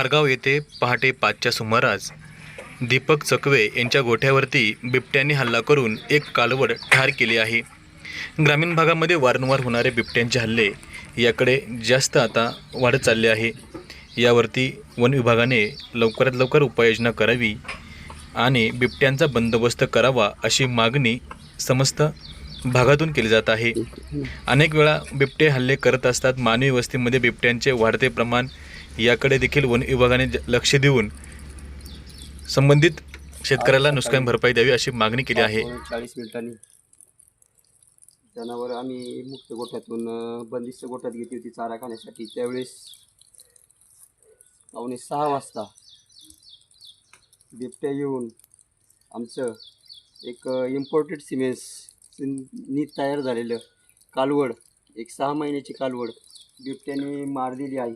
पारगाव येथे पहाटे पाचच्या सुमारास दीपक चकवे यांच्या गोठ्यावरती बिबट्यांनी हल्ला करून एक कालवड ठार केली आहे. ग्रामीण भागामध्ये वारंवार होणारे बिबट्यांचे हल्ले याकडे जास्त आता वाढत चालले आहे. यावरती वन विभागाने लवकरात लवकर उपाययोजना करावी आणि बिबट्यांचा बंदोबस्त करावा अशी मागणी समस्त भागातून केली जात आहे. अनेक वेळा बिबटे हल्ले करत असतात. मानवी वस्तीमध्ये बिबट्यांचे वाढते प्रमाण याकडे देखील वन विभागाने लक्ष देऊन संबंधित शेतकऱ्याला नुकसान भरपाई द्यावी अशी मागणी केली आहे. चाळीस मिनिटांनी जनावर आम्ही मुक्त गोठ्यातून बंदिस्त गोठ्यात घेतली होती चारा खाण्यासाठी. त्यावेळेस पावणे सहा वाजता बिबट्या येऊन आमचं एक इम्पोर्टेड सिमेंट्स नी तयार झालेलं कालवड एक सहा महिन्याची कालवड बिबट्याने मार दिली आहे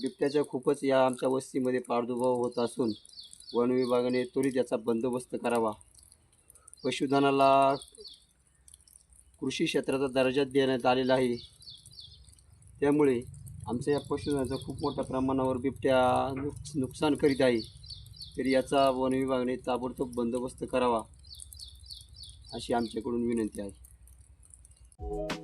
बिबट्याचा खूपच या आमच्या वस्तीमध्ये प्रादुर्भाव होत असून वन विभागाने त्वरित याचा बंदोबस्त करावा. पशुधनाला कृषी क्षेत्राचा दर्जा देण्यात आलेला आहे. त्यामुळे आमच्या या पशुधनाचा खूप मोठ्या प्रमाणावर बिबट्या नुक नुकसान करीत आहे. तरी याचा वन विभागाने ताबडतोब बंदोबस्त करावा अशी आमच्याकडून विनंती आहे.